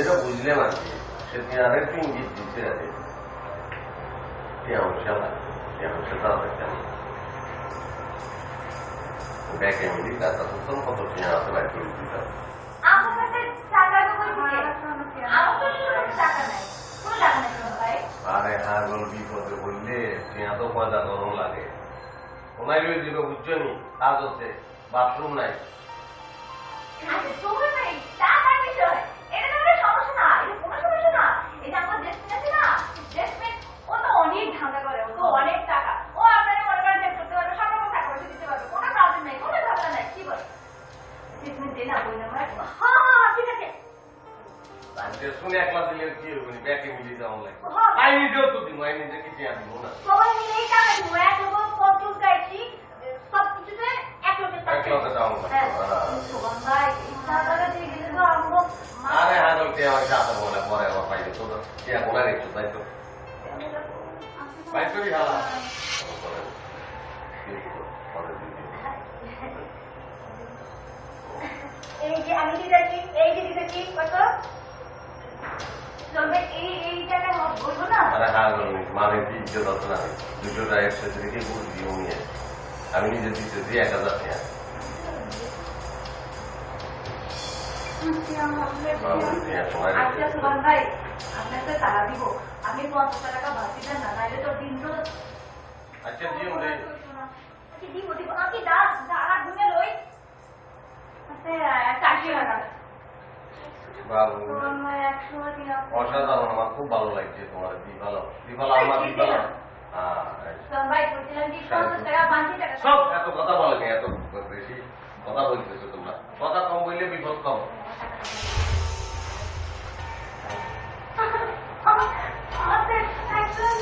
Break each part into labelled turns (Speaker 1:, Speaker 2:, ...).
Speaker 1: যেটা বুঝলে মানছি সে দিয়ে আরেকটু ইঙ্গিত দিতে আছে সেটা ব্যাকে মিলি কত টিয়া আছে করে দিতে আরে হ্যাঁ বিপদে বললে টিয়া তো গরম লাগে। ওনাই লই দিবে বুঝছ নি? কাজ হচ্ছে বাথরুম নাই।
Speaker 2: আচ্ছা তোমার নাই টাকার বিষয় এটা তো কোনো সমস্যা না এটা কোনো সমস্যা না এটা আমার জেসমিন আছে না জেসমিন ও তো অনেক ধান্দা করে ও তো অনেক টাকা ও আপনারা মনে করেন যে করতে পারবে সব রকম টাকা পয়সা দিতে পারবে কোনো প্রবলেম নেই কোনো ঝামেলা নাই কি বল জেসমিন দে না বই না হ্যাঁ হ্যাঁ ঠিক আছে
Speaker 1: আজকে শুনে একলা দিলে কি হবে ব্যাকে মিলি দেওয়া লাগবে
Speaker 2: হ্যাঁ।
Speaker 1: নিজেও তো দিব আই নিজে কি টিয়া না?
Speaker 2: সবাই মিলে এই টাকা দিব এক লোক পঞ্চাশ গাইছি সব কিছুতে এক লোকের টাকা
Speaker 1: এক লোকে দেওয়া
Speaker 2: হ্যাঁ। ভাই এই টাকাটা দিয়ে গেলে তো আমগো
Speaker 1: আরে হ্যাঁ গোল টিয়া আমার সাথে বলে পরে আমার পাইলে তো টিয়া বলে রেখেছো তাই তো? বাইক করি হালা পরে দিয়ে দিও।
Speaker 2: এই যে আমি দিতেছি এই যে দিতেছি কত?
Speaker 1: আমি নিজে দিতেছি এক হাজার টাকা।
Speaker 2: আচ্ছা সুমন ভাই আপনাকে টাকা দিব। আমি পঞ্চাশ টাকা বাকি দেন না তো দিন তো
Speaker 1: আচ্ছা দিও রে।
Speaker 2: আচ্ছা দিব দিব। আমি দাস দাঁড়া ঘুমে লই আচ্ছা চারশো টাকা
Speaker 1: বাবু
Speaker 2: সুমন ভাই একশো টাকা
Speaker 1: অসাধারণ আমার খুব ভালো লাগছে তোমার বিফালো বিফালো আমার বিফালো হ্যাঁ সব এত কথা বলেনি এত বেশি কথা বলতেছো তোমরা? কথা কম বললে বিপদ কম।
Speaker 2: আমাদের একজন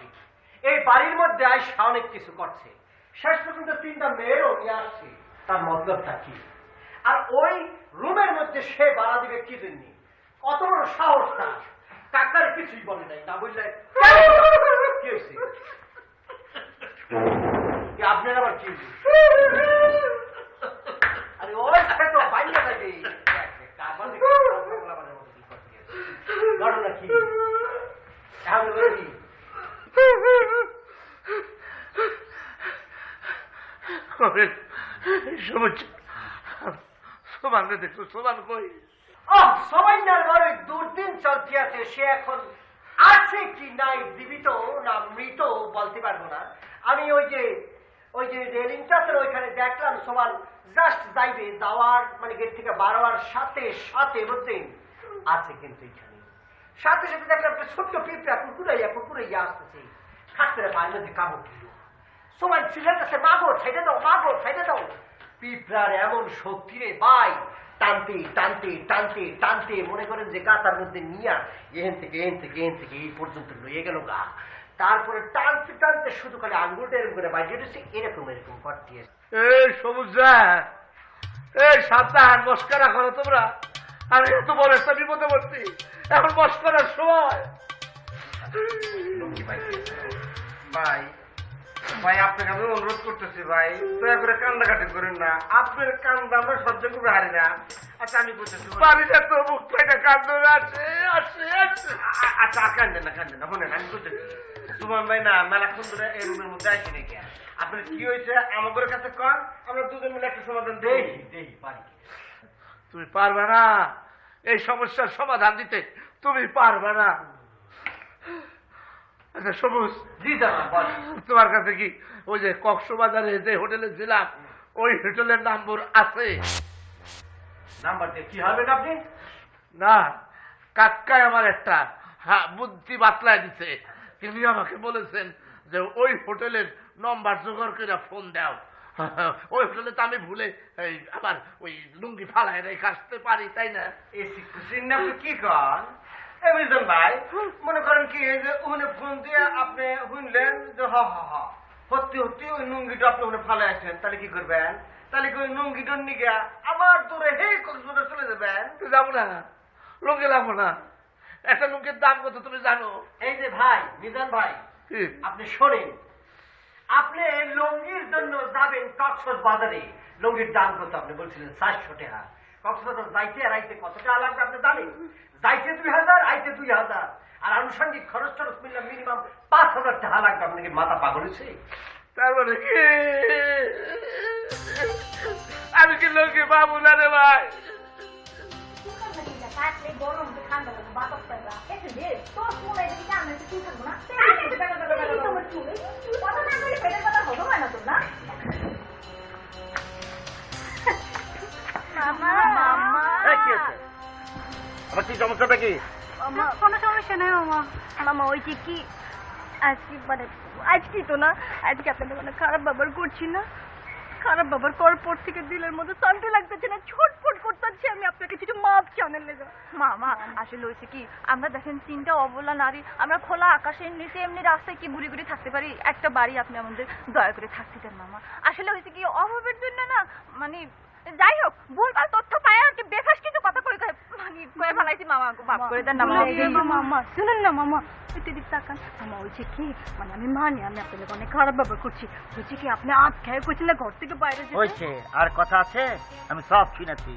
Speaker 2: কিছু
Speaker 3: এই
Speaker 4: বাড়ির মধ্যে আইসা অনেক কিছু করছে। শেষ পর্যন্ত তিনটা মেয়েরও নিয়ে আসছে। তার মতলবটা কি? আর ওই রুমের মধ্যে সে বাড়া দিবে কি জন্য? কত বড় সাহস তার। কাকার কিছুই বলে নাই। না বুঝলে কি হয়েছে? আপনার আবার কি আরে ওই তো বাইরে থাকে ঘটনা কি? দুর্দিন সে এখন আছে কি নাই জীবিত না মৃত বলতে পারব না। আমি ওই যে ওই যে ওইখানে দেখলাম জাস্ট যাইবে মানে গেট থেকে বারোয়ার সাথে সাথে বুঝছেন আছে কিন্তু সাথে সাথে দেখলাম একটা ছোট্ট পিঁপড়া কুকুরাইয়া কুকুরাইয়া আসতেছে। খাটতে পায়ের মধ্যে কামড় দিল সবাই চিল্লাতেছে মাগো ছেড়ে দাও মাগো ছেড়ে দাও। পিঁপড়ার এমন শক্তি রে ভাই। টানতে টানতে টানতে টানতে মনে করেন যে গাতার মধ্যে নিয়া এহেন থেকে এহেন থেকে এহেন থেকে এই পর্যন্ত লইয়ে গেল গা। তারপরে টানতে টানতে শুধু খালি আঙ্গুলটা এরকম করে বাইরে উঠেছে এরকম এরকম করতে
Speaker 3: এই সবুজ এই সাবধান মস্কারা করো তোমরা। আর এত বড় একটা বিপদে পড়ছি। এখন মস্করার সময়। ভাই ভাই আপনাকে আমি অনুরোধ করতেছি ভাই দয়া করে কান্দাকাটি করেন না। আপনার কান্দা আমরা সহ্য করতে হারি না। আচ্ছা আমি বলতেছি পারি তো মুখ পেটে কান্দ আসে আসে আসে। আচ্ছা আর কান্দেন না কান্দেন না শোনেন আমি বলতেছি সুমন ভাই না মেলাক্ষণ ধরে এই রুমের মধ্যে আসি নাকি? আপনার কি হয়েছে? আমাদের কাছে কন আমরা দুজন মিলে একটা সমাধান দেই
Speaker 4: পারি।
Speaker 3: তুমি পারবে না এই সমস্যার সমাধান দিতে তুমি পারবে না। আচ্ছা সবুজ। তোমার কাছে কি ওই যে কক্সবাজারে যে হোটেলে ছিলাম ওই হোটেলের নম্বর আছে?
Speaker 4: নাম্বার দিয়ে কি হবেন আপনি?
Speaker 3: না কাক্কায় আমার একটা হ্যাঁ বুদ্ধি বাতলায় দিছে।
Speaker 5: তিনি আমাকে বলেছেন যে ওই হোটেলের নম্বর জোগাড় করে ফোন দাও। ওই হোটেলে তো আমি ভুলে আবার ওই লুঙ্গি ফালায় রেখে আসতে পারি তাই না?
Speaker 6: কি কন? এই বুঝলেন ভাই? মনে করেন কি যে ওখানে ফোন দিয়ে আপনি শুনলেন যে হ হ হ। সত্যি সত্যি ওই নুঙ্গিটা আপনি ওখানে ফালে আসছেন তাহলে কি করবেন? তাহলে কি ওই নুঙ্গিটার নিগে আবার দূরে হে কক্সবাজার চলে যাবেন?
Speaker 5: যাব না। লুঙ্গি লাগবো না। একটা লুঙ্গির দাম কত তুমি জানো?
Speaker 4: এই যে ভাই মিজান ভাই আপনি শোনেন আপনি লুঙ্গির জন্য যাবেন কক্সবাজার। বাজারে লুঙ্গির দাম কত আপনি বলছিলেন? চারশো টাকা। কক্সবাজার যাইতে আর আইতে কত টাকা লাগবে আপনি জানেন যাইতে দুই হাজার আইতে দুই হাজার আর আনুষঙ্গিক খরচ টরচ মিললে মিনিমাম পাঁচ হাজার টাকা লাগবে আপনাকে মাথা পাগল হয়েছে
Speaker 5: তারপরে কি আমি কি লুঙ্গি পাবো না রে ভাই
Speaker 7: কাটলে
Speaker 6: আমার কি সমস্যাটা কি?
Speaker 7: মামা কোনো সমস্যা নেই মামা। মামা ওই যে কি? আজকে মানে আজকে তো না আজকে আপনাদের মানে খারাপ ব্যবহার করছি না। খারাপ ব্যবহার করার পর থেকে দিলের মধ্যে শান্তি লাগতেছে না ছটফট করতেছি আমি আপনাকে কিছু মাপ জানেন লেগে।
Speaker 2: মামা আসলে হয়েছে কি আমরা দেখেন তিনটা অবলা নারী আমরা খোলা আকাশের নিচে এমনি রাস্তায় কি ঘুরি ঘুরি থাকতে পারি? একটা বাড়ি আপনি আমাদের দয়া করে থাকতে দেন মামা। আসলে হয়েছে কি অভাবের জন্য না মানে যাই হোক ভুলভাল তথ্য পায় আর কি বেফাস কিছু কথা করে কয়ে- মানে কয়ে ফেলাইছি মামা মাফ করে দেন না মামা
Speaker 7: মামা শুনুন না মামা একটু দিক তাকান মামা হয়েছে কি মানে আমি মানি আমি আপনাদের অনেক খারাপ ব্যবহার করছি হয়েছে কি আপনি আট খেয়ে করছেন না ঘর থেকে বাইরে
Speaker 8: হয়েছে আর কথা আছে আমি সব শুনেছি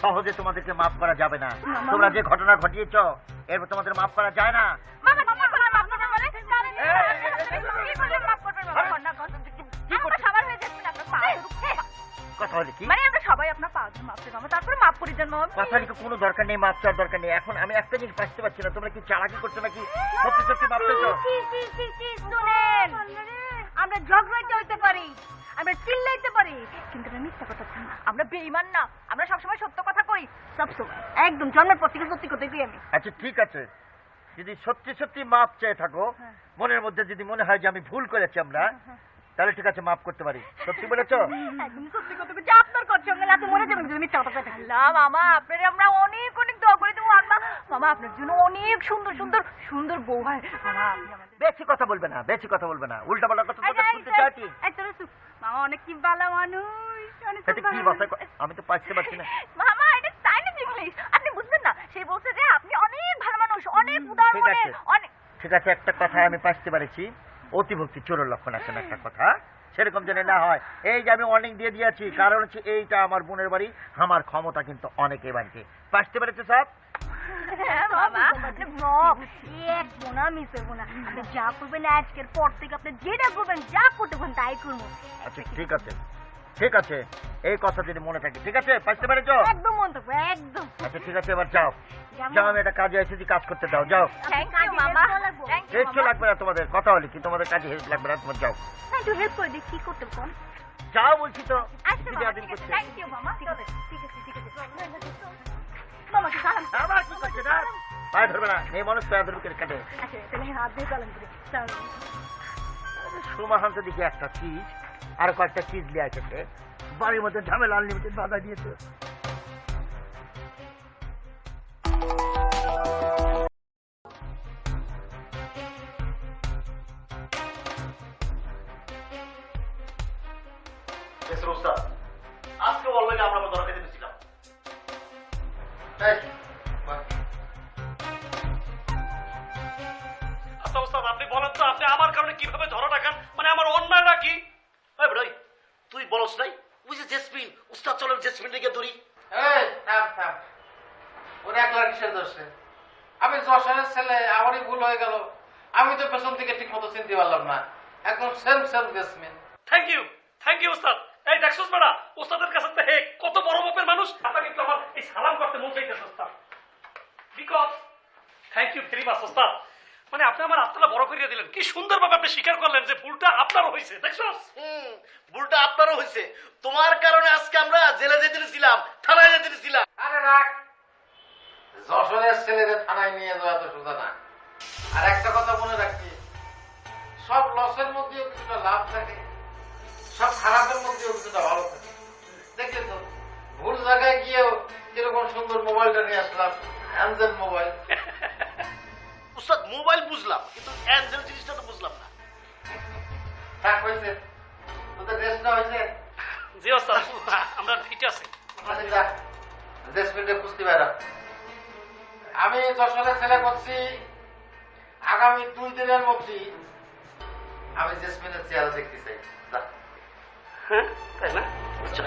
Speaker 8: সহজে তোমাদেরকে মাফ করা যাবে না তোমরা যে ঘটনা ঘটিয়েছ এরপর তোমাদের মাফ করা যায় না
Speaker 2: মামা কি করলে মাফ করবেন কথা হয়ে
Speaker 8: হলে কি?
Speaker 2: মানে আমরা সবাই আপনার পা ধরে মাফ চাই মামা তারপরে মাফ করে দেন মামা।
Speaker 8: কথা কোনো দরকার নেই মাপ চাওয়ার দরকার নেই? এখন আমি একটা জিনিস বুঝতে পারছি না। তোমরা কি চালাকি করছ নাকি? সত্যি সত্যি মাপ চাইছো?
Speaker 2: শুনেন। আমরা ঝগড়াইতে হইতে পারি আমরা চিল্লাইতে পারি কিন্তু আমরা মিথ্যা কথা না। আমরা বেইমান না। আমরা সবসময় সত্য কথা কই।
Speaker 7: সবসময় একদম জন্মের পর থেকে সত্যি কথা আমি।
Speaker 8: আচ্ছা ঠিক আছে। যদি সত্যি সত্যি মাপ চেয়ে থাকো মনের মধ্যে যদি মনে হয় যে আমি ভুল করেছি আমরা তাহলে ঠিক আছে মাফ করতে পারি। সত্যি বলেছ?
Speaker 7: একদম সত্যি কথা বলছি আপনার কথা সঙ্গে আপনি মরে যাবেন যদি মিথ্যা কথা কয়ে থাকেন।
Speaker 2: আল্লাহ মামা আপনার আমরা অনেক অনেক দোয়া করে দেবো আল্লাহ মামা আপনার জন্য অনেক সুন্দর সুন্দর সুন্দর বউ হয়। মামা আপনি
Speaker 8: বেশি কথা বলবে না বেশি কথা বলবে না। উল্টা পাল্টা কথা শুনতে চাইছি
Speaker 7: মামা অনেক কি ভালো মানুষ অনেক
Speaker 8: কি ভাষায় ক- আমি তো পাইতে পারছি না।
Speaker 2: মামা এটা চাইনিজ ইংলিশ আপনি বুঝবেন না সে বলছে যে আপনি অনেক ভালো মানুষ অনেক উদার
Speaker 8: ঠিক আছে।
Speaker 2: মনের অনেক
Speaker 8: ঠিক আছে একটা কথা আমি পাইতে পারছি। অতিভক্তি চোরের লক্ষণ আছে না একটা কথা? সেরকম যেন না হয়। এই যে আমি অনেক দিয়ে দিয়েছি কারণ হচ্ছে এইটা আমার বোনের বাড়ি আমার ক্ষমতা কিন্তু অনেকে বাড়িতে। পাইতে পেরেছে
Speaker 7: আপনি যা করবেন আজকের পর থেকে আপনি যেটা করবেন যা করতে পারেন তাই করব।
Speaker 8: আচ্ছা ঠিক আছে। ঠিক আছে এই কথা যদি মনে থাকে ঠিক আছে? পাইতে পেরেছ?
Speaker 7: একদম মন থাকবে একদম।
Speaker 8: আচ্ছা ঠিক আছে এবার যাও। যাও আমি একটা কাজে এসেছি কাজ করতে দাও যাও।
Speaker 2: থ্যাংক
Speaker 7: কাজে
Speaker 2: ইউ মামা।
Speaker 7: help করা লাগবো।
Speaker 2: থ্যাংক ইউ
Speaker 8: কিচ্ছু লাগবে না তোমাদের কথা হলে কি তোমাদের কাজে হেল্প লাগবে না তোমার যাও।
Speaker 7: একটু হেল্প করে দিই কি করতে কোন
Speaker 8: যাও বলছি তো
Speaker 2: আচ্ছা ঠিক আছে থ্যাংক ইউ মামা
Speaker 7: ঠিক আছে ঠিক আছে ঠিক আছে মামা কি সালাম
Speaker 8: আবার কি করছে না পায়ে ধরবে না এই মানুষ পায়ে ধরবে কেটে কাটে।
Speaker 7: আচ্ছা তাহলে হাত দিয়ে সালাম করি
Speaker 8: সুমাহান্ত দিকে একটা চিজ আর কয়েকটা চিজ লিয়ে আসছে বাড়ির মধ্যে ঝামেলা আনলিমিটেড বাধা দিয়েছে।
Speaker 1: আজকে আমরা দরকার দিয়েছিলাম
Speaker 9: আচ্ছা ওস্তাদ আপনি বলেন তো আপনি আমার কারণে কীভাবে ধরা রাখান মানে আমার অন্যায়টা কি?
Speaker 1: এই ভাই তুই বলস নাই ওই যে জেসমিন উস্তাদ চলেন জেসমিন রেখে ধরি
Speaker 5: এই থাম থাম। ওরা একলা কিসের দোষে আমি যশোরের ছেলে আমারই ভুল হয়ে গেল। আমি তো পেছন থেকে ঠিক মতো চিনতে পারলাম না। একদম same same Jesmin.
Speaker 9: Thank you thank you ওস্তাদ এই দেখছোস বেড়া ওস্তাদের কাছে তো হে কত বড় মাপের মানুষ। আপনাকে একটু আমার এই সালাম করতে মন চাইতেছে ওস্তাদ because thank you very much ওস্তাদ মানে আপনি আমার আত্মাটা বড় করিয়ে দিলেন। কি সুন্দরভাবে আপনি স্বীকার করলেন যে ভুলটা আপনারও হয়েছে দেখছোস
Speaker 1: হুম ভুলটা আপনারও হয়েছে তোমার কারণে আজকে আমরা জেলে যেতে দিয়েছিলাম থানায় যেতে দিয়েছিলাম
Speaker 5: আরে রাখ যশোরের ছেলেদের থানায় নিয়ে যাওয়া তো সোজা না। আর একটা কথা মনে রাখছি সব লসের মধ্যেও কিছুটা লাভ থাকে সব খারাপের মধ্যেও কিছুটা ভালো থাকে। দেখলে তো ভুল জায়গায় গিয়েও কীরকম সুন্দর মোবাইলটা নিয়ে আসলাম অ্যান্ড্রয়েড মোবাইল।
Speaker 3: উস্তাদ মোবাইল বুঝলাম কিন্তু অ্যাঞ্জেল জিনিসটা তো বুঝলাম না।
Speaker 5: থাক হয়েছে। তোদের রেস্টটা হয়েছে?
Speaker 9: জি ওস্তাদ আমরা ফিট আছি।
Speaker 5: যা। জেসমিনকে খুঁজতে বেড়া আমি যশোরে ছেলে করছি আগামী দুই দিনের মধ্যেই আমি জেসমিনের চেহারা দেখতে চাই।
Speaker 9: হ্যাঁ তাই না?
Speaker 5: আচ্ছা।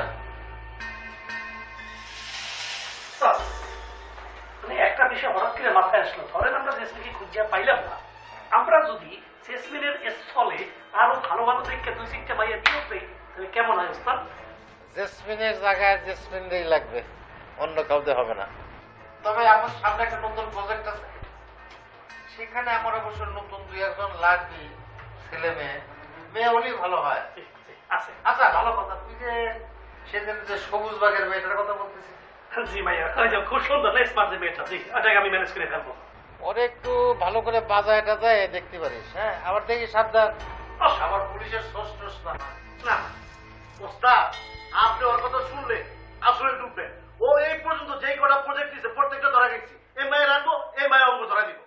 Speaker 9: বিষয় হঠাৎ করে মাথায় আসলো। ধরেন আমরা জেসমিনকে খুঁজিয়া পাইলাম না। আমরা যদি জেসমিনের স্থলে আরও ভালো ভালো দেখে দুই তিনটে মাইয়া দিয়ে দেই তাহলে কেমন হয় ওস্তাদ?
Speaker 5: জেসমিনের জায়গায় জেসমিনই লাগবে অন্য কাউকে হবে না। তবে আমার সামনে একটা নতুন প্রজেক্ট আছে। সেখানে আমার অবশ্য নতুন দুই একজন লাগবে ছেলে মেয়ে। মেয়ে হলেই ভালো হয়। আচ্ছা ভালো কথা। তুই যে সেদিন যে সবুজ বাগের মেয়েটার কথা বলতেছিস
Speaker 9: জি ভাইয়া খুব সুন্দর না স্মার্ট মেয়েটা জি ওটাকে আমি ম্যানেজ করে ফেলব।
Speaker 5: ওরে একটু ভালো করে বাজায় টাজায় দেখতে পারিস হ্যাঁ? আবার দেখি সাবধান।
Speaker 9: আহ,
Speaker 5: পুলিশের সোর্স টোস না।
Speaker 3: না ওস্তাদ আপনি ওর কথা শুনলে আসলে ডুববেন ও এই পর্যন্ত যেই কটা প্রজেক্ট দিছে প্রত্যেকটা ধরা গেছি এই মায়ের আনব এই মায়ের অঙ্ক ধরা দিব।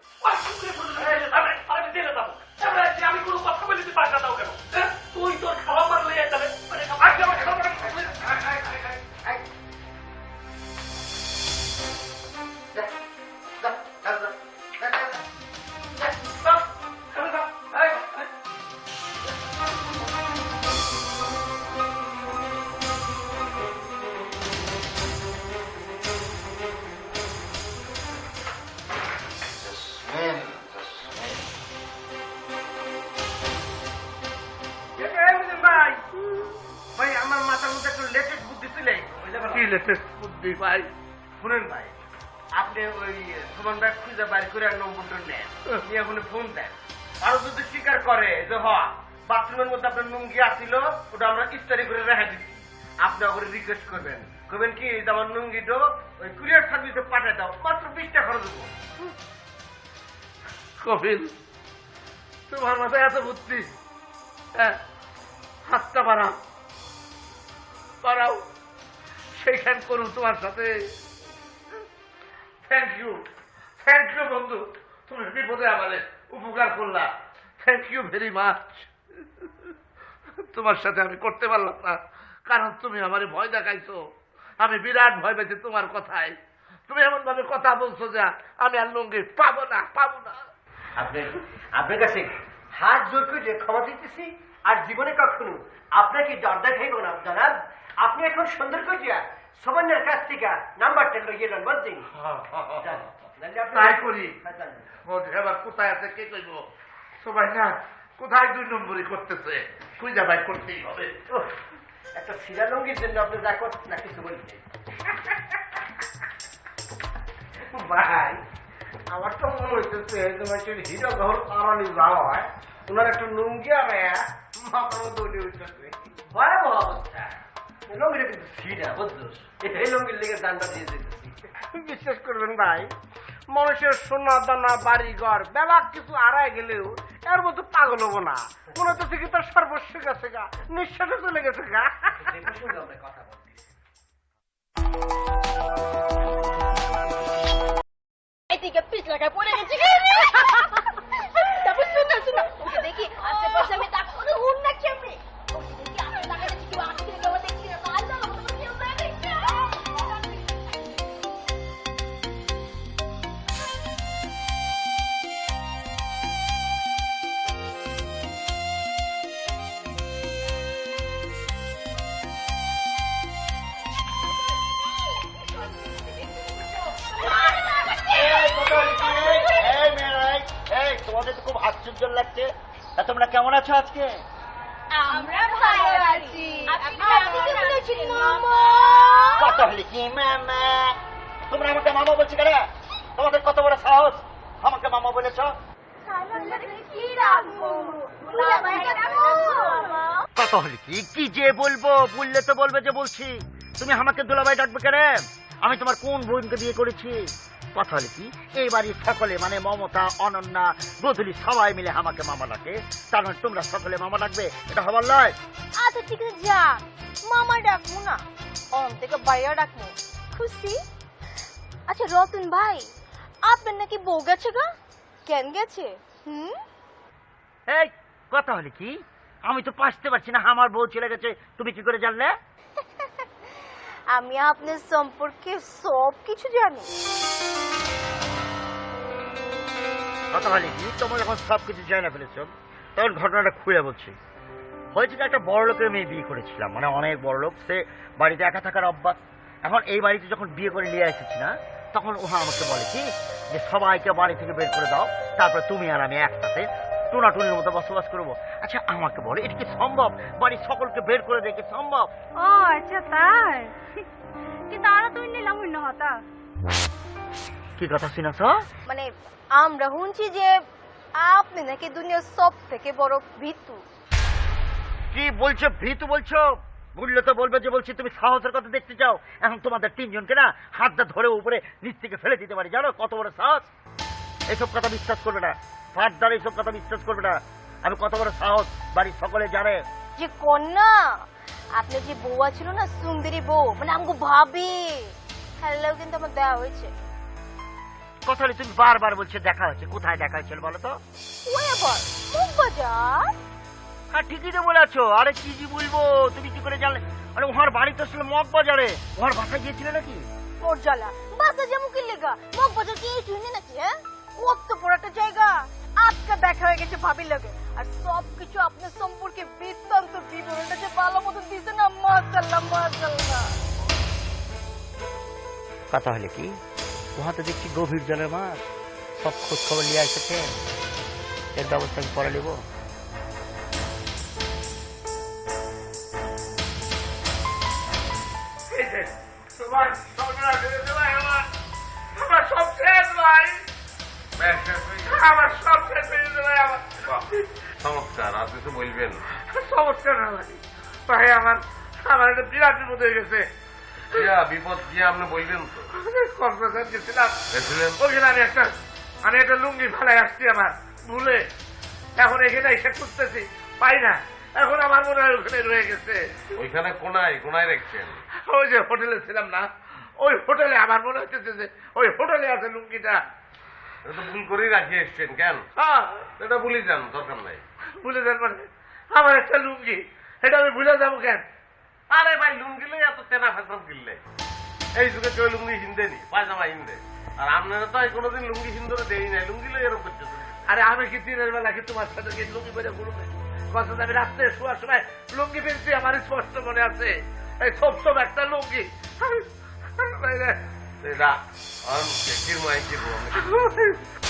Speaker 9: আমি- কোনো কথা বলে দিতে তাও কেন? হ্যাঁ? তুই তোর খাওয়া মারলে যাবে।
Speaker 6: লেটেস্ট শুনেন ভাই, আপনি ওই সুমন ভাই খুঁজে বাড়ি করে নম্বরটা নেন। নিয়ে এখন ফোন দেন। আর যদি স্বীকার করে যে হ বাথরুমের মধ্যে আপনার নুঙ্গি আসিল ওটা আমরা ইস্তারি করে রেখে দিচ্ছি আপনি ওখানে রিকোয়েস্ট করবেন। করবেন কি আমার নুঙ্গিটো ওই কুরিয়ার সার্ভিসে পাঠিয়ে দাও, মাত্র বিশটা খরচ দেবো
Speaker 3: কপিল তোমার মাথায় এত বুদ্ধি? হ্যাঁ হাতটা বাড়াও। বাড়াও। সেইখান করুন তোমার সাথে। থ্যাংক ইউ থ্যাংক ইউ বন্ধু। তুমি বিপদে আমারে উপকার করলা। থ্যাংক ইউ ভেরি মাচ তোমার সাথে আমি করতে পারলাম না। কারণ তুমি আমারে ভয় দেখাইছো। আমি বিরাট ভয় পেয়েছি তোমার কথায়। তুমি এমন ভাবে কথা বলছো যে, আমি আর লুঙ্গি পাবো না পাবো না।
Speaker 4: আপনি আপনার কাছে হাত জোর করে ক্ষমা দিতেছি আর জীবনে কখনো আপনাকে ডর দেখাইব না জানাব। আপনি এখন সুন্দর করিয়া সমান্যের কাছ থেকে নাম্বারটা লইয়ে নেন আপনি-
Speaker 3: তাই করি।
Speaker 4: হ্যাঁ,
Speaker 3: এবার কোথায় আছে কে কইব? সবাই না কোথায় দুই নম্বরই করতেছে? খুঁজা ভাই করতেই হবে।
Speaker 4: একটা সিরা লঙ্গির জন্য আপনি যা করছেন না কিছু বলছেন
Speaker 6: ভাই আমার তো মনে হইতেছে তোমার সেই হিরো ঘর কারণে যাওয়া হয় ওনার একটা নুঙ্গি আর মাথার মধ্যে উঠে উঠতেছে
Speaker 4: ভয়াবহ অবস্থা। লঙ্গিটা কিন্তু বুঝছোস এই লঙ্গির লেগে দানটা দিয়ে দিতেছি।
Speaker 6: বিশ্বাস করবেন ভাই মানুষের সোনা দানা বাড়ি ঘর বেলা কিছু আড়ায় গেলেও এর মতো পাগল হব না। মনে হচ্ছে কি তার সর্বস্ব গেছে গা নিঃশ্বাসে চলে গেছে গা।
Speaker 4: কথা বলছি।
Speaker 10: এদিকে পিছলাটায় পড়ে গেছে। শুনো ওকে দেখি আশেপাশে আমি তাক ওরে উড় না কেমনি
Speaker 3: কেমন আছো আজকে?
Speaker 10: আমরা ভালো আছি।
Speaker 3: কত হলে কি মামা? তোমরা আমাকে মামা বলছো কেন? তোমাদের কত বড় সাহস? আমাকে মামা বলেছ? কত হলে কি? কি যে বলব? বললে তো বলবে যে বলছি। তুমি আমাকে দুলাভাই ডাকবে কেন? আমি তোমার কোন বোনকে বিয়ে করেছি?
Speaker 8: কথা হলে কি এই বাড়ির সকলে মানে মমতা অনন্যা গধুলি সবাই মিলে আমাকে মামা ডাকে। তার মানে তোমরা সকলে মামা ডাকবে এটা হবার নয়
Speaker 10: আচ্ছা ঠিক আছে যা। মামা ডাকবো না। অন থেকে বাইরে ডাকবো। খুশি? আচ্ছা রতন ভাই আপনার নাকি বউ গেছে গা? কেন গেছে? হুম?
Speaker 8: এই কথা হলে কি? আমি তো পাসতে পারছি না আমার বউ চলে গেছে। তুমি কি করে জানলে?
Speaker 10: আমি আপনার সম্পর্কে সব কিছু জানি
Speaker 8: হলে কি? তোমরা যখন সব কিছু জানা ফেলেছ, তখন ঘটনাটা খুলে বলছি। হয়েছে কি একটা বড় লোকের মেয়ে বিয়ে করেছিলাম। মানে অনেক বড় লোক, সে বাড়িতে একা থাকার অভ্যাস। এখন এই বাড়িতে যখন বিয়ে করে নিয়ে এসেছি না, তখন ওহা আমাকে বলে কি? যে সবাইকে বাড়ি থেকে বের করে দাও, তারপর তুমি আর আমি একসাথে টুনাটুনির মতো বসবাস করব। আচ্ছা আমাকে বলো এটা কি সম্ভব? বাড়ির সকলকে বের করে দেখে সম্ভব?
Speaker 10: ও আচ্ছা তাই। কিন্তু আরও তুই নিলাম অন্য হতা।
Speaker 8: কি কথা শুনেছ?
Speaker 10: মানে আমরা শুনছি যে আপনি নাকি দুনিয়ার সব থেকে বড় ভিতু।
Speaker 8: কি বলছো ভীতু বলছো? বললে তো বলবে যে বলছি তুমি সাহসের কথা দেখতে চাও। এখন তোমাদের তিনজনকে না হাতটা ধরে উপরে নিচ থেকে ফেলে দিতে পারি। জানো কত বড় সাহস? এসব কথা বিশ্বাস করবে না। ফার্দার এইসব কথা বিশ্বাস করবে না। আমি কত বড় সাহস বাড়ির সকলে জানে।
Speaker 10: যে কন্যা আপনার যে বউ ছিল না সুন্দরী বউ মানে আমাকে ভাবি। হ্যালো কিন্তু আমার দেওয়া হয়েছে।
Speaker 8: কথা হলে তুমি বারবার বলছো দেখা হয়েছে। কোথায় দেখা হয়েছিল বলো তো?
Speaker 10: ওই আবার মুখ
Speaker 8: হ্যাঁ ঠিকই তো বলেছ। আরে কি কি বলব তুমি কি করে জানলে? আরে ওহার বাড়ি তো ছিল মগ বাজারে ওহার বাসায় গিয়েছিলে নাকি?
Speaker 10: ওর জ্বালা বাসা যেমন কি লেগা মুখ বাজার কি শুনি নাকি হ্যাঁ? কত বড় একটা জায়গা। আজকে দেখা হয়ে গেছে ভাবির লাগে। আর সব কিছু আপনার সম্পর্কে বৃত্তান্ত বিবরণটা যে ভালো মতো দিছে না মাশাল্লাহ মাশাল্লাহ
Speaker 8: কথা হলে কি ওহাতে দেখছি গভীর জলের মাছ সব খোঁজ খবর নিয়ে এসেছে এর ব্যবস্থা আমি পরে নেব।
Speaker 3: তোমার সব শেষ ভাই। আমার সব শেষ হয়ে ভাই আমার।
Speaker 1: চমৎকার আর কিছু বলবেন?
Speaker 3: ভাই। ভাই আমার আমার একটা বিরাট বিপদ হয়ে গেছে।
Speaker 1: বিপদ কি আপনি বলবেন তো।
Speaker 3: কক্সবাজার গেছিলাম। আমি একটা আমি একটা লুঙ্গি ফেলাই আসছি আমার ভুলে। এখন এখানে এসে খুঁজতেছি পাই না। এখন আমার মনে হয় ওখানে রয়ে গেছে।
Speaker 1: ওইখানে কোনায় কোনায় রেখেছেন?
Speaker 3: ওই যে হোটেলে ছিলাম না ওই হোটেলে আমার মনে হচ্ছে যে ওই হোটেলে আছে লুঙ্গিটা।
Speaker 1: এটা তো ভুল করেই রাখিয়ে এসছেন কেন? এটা ভুলে যান দরকার নাই।
Speaker 3: ভুলে যান মানে? আমার একটা লুঙ্গি এটা আমি ভুলে যাব কেন?
Speaker 1: আরে ভাই লুঙ্গি লুঙ্গিলে এত তেনা ফ্যাশন কিনলে। এই যুগে কেউ লুঙ্গি হিন্দে নি পায়জামা হিন্দে। আর আপনারা তো কোনোদিন লুঙ্গি হিন্দরে দেই নাই লুঙ্গি লুঙ্গিলে এরকম করতেছেন।
Speaker 3: আরে আমি কি দিনের বেলা কি তোমার সাথে কি লুঙ্গি পরে ঘুরবে? কত আমি রাত্রে শোয়ার সময় লুঙ্গি পেয়েছি আমার স্পষ্ট মনে আছে। এই সব সব একটা লুঙ্গি।
Speaker 1: এটা আর কিরমাই কিরম